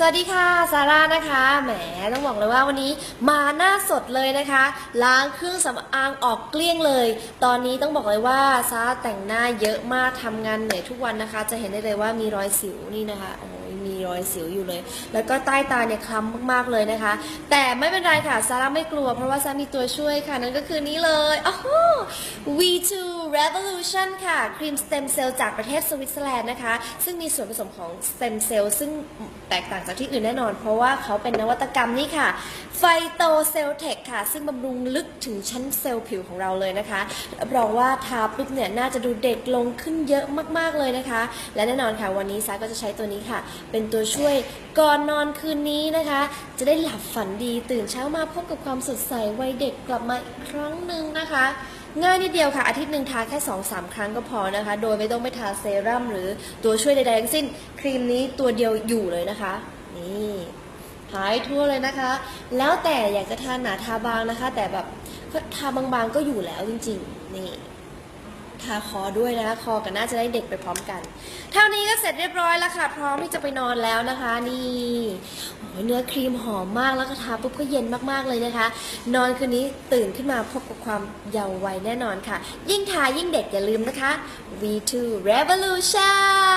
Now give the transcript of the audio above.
สวัสดีค่ะซาร่านะคะแหมต้องบอกเลยว่าวันนี้มาหน้าสดเลยนะคะ ล้างเครื่องสำอางออกเกลี้ยงเลย ตอนนี้ต้องบอกเลยว่าซาร่าแต่งหน้าเยอะมากทำงานเหนื่อยทุกวันนะคะ จะเห็นได้เลยว่ามีรอยสิวนี่นะคะโอ้ยมีรอยสิวอยู่เลย แล้วก็ใต้ตาเนี่ยคล้ำมากๆเลยนะคะ แต่ไม่เป็นไรค่ะซาร่าไม่กลัว เพราะว่าซาร่ามีตัวช่วยค่ะนั่นก็คือนี้เลยโอ๋อ V2 Revolution ค่ะครีมสเต็มเซลล์จากประเทศสวิตเซอร์แลนด์นะคะ ซึ่งมีส่วนผสมของสเต็มเซลล์ซึ่งแตกต่างจากที่อื่นแน่นอน เพราะว่าเขาเป็นนวัตกรรมนี่ค่ะ ไฟโตเซลเทคค่ะ ซึ่งบำรุงลึกถึงชั้นเซลล์ผิวของเราเลยนะคะรับรองว่าทาปุ๊บเนี่ยน่าจะดูเด็กลงขึ้นเยอะมากๆเลยนะคะ และแน่นอนค่ะวันนี้ซาก็จะใช้ตัวนี้ค่ะ เป็นตัวช่วยก่อนนอนคืนนี้นะคะ จะได้หลับฝันดีตื่นเช้ามาพบกับความสดใสวัยเด็กกลับมาอีกครั้งหนึ่งนะคะง่ายนิดเดียวค่ะ อาทิตย์หนึ่งทาแค่2-3ครั้งก็พอนะคะ โดยไม่ต้องไปทาเซรั่มหรือตัวช่วยใดๆทั้งสิ้น ครีมนี้ตัวเดียวอยู่เลยนะคะ นี่หายทั่วเลยนะคะ แล้วแต่อยากจะทาหนาทาบางนะคะ แต่แบบทาบางๆก็อยู่แล้วจริงๆ นี่ทาคอด้วยนะคะคอกับหน้าจะได้เด็กไปพร้อมกัน เท่านี้ก็เสร็จเรียบร้อยแล้วค่ะ พร้อมที่จะไปนอนแล้วนะคะ นี่โอ้ยเนื้อครีมหอมมากแล้วก็ทาปุ๊บก็เย็นมากๆเลยนะคะ นอนคืนนี้ตื่นขึ้นมาพบกับความเยาว์วัยแน่นอนค่ะ ยิ่งทายิ่งเด็กอย่าลืมนะคะ V2 Revolution